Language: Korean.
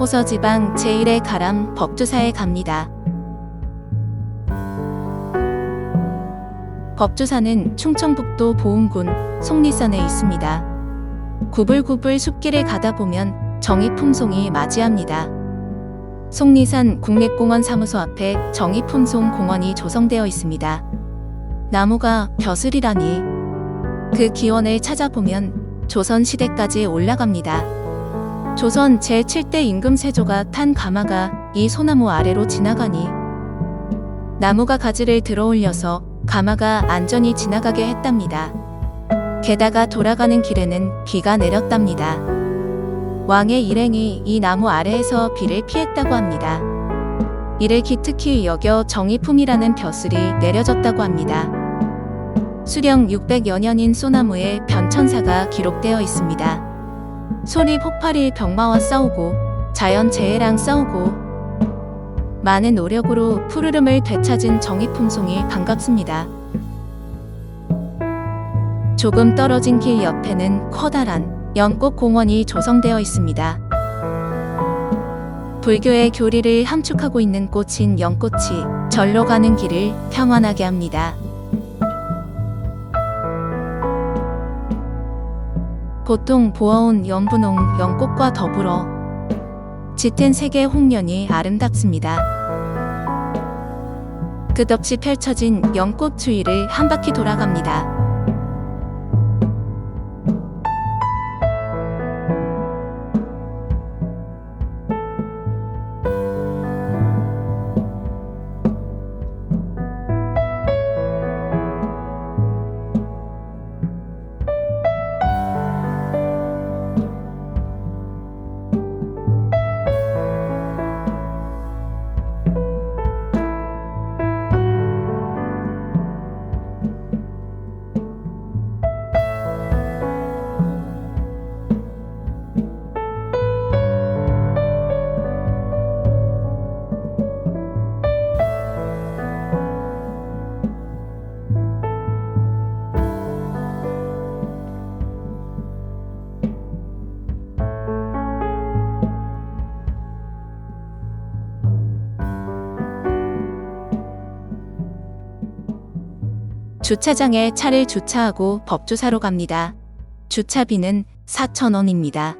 호서지방 제1의 가람 법주사에 갑니다. 법주사는 충청북도 보은군 속리산에 있습니다. 구불구불 숲길을 가다 보면 정의품송이 맞이합니다. 속리산 국립공원 사무소 앞에 정의품송 공원이 조성되어 있습니다. 나무가 벼슬이라니 그 기원을 찾아보면 조선 시대까지 올라갑니다. 조선 제7대 임금 세조가 탄 가마가 이 소나무 아래로 지나가니 나무가 가지를 들어 올려서 가마가 안전히 지나가게 했답니다. 게다가 돌아가는 길에는 비가 내렸답니다. 왕의 일행이 이 나무 아래에서 비를 피했다고 합니다. 이를 기특히 여겨 정의품이라는 벼슬이 내려졌다고 합니다. 수령 600여 년인 소나무에 변천사가 기록되어 있습니다. 소리 폭발이 병마와 싸우고 자연 재해랑 싸우고 많은 노력으로 푸르름을 되찾은 정의품송이 반갑습니다. 조금 떨어진 길 옆에는 커다란 연꽃 공원이 조성되어 있습니다. 불교의 교리를 함축하고 있는 꽃인 연꽃이 절로 가는 길을 평안하게 합니다. 보통 보아온 연분홍 연꽃과 더불어 짙은 색의 홍련이 아름답습니다. 끝없이 펼쳐진 연꽃 주위를 한 바퀴 돌아갑니다. 주차장에 차를 주차하고 법주사로 갑니다. 주차비는 4,000원입니다.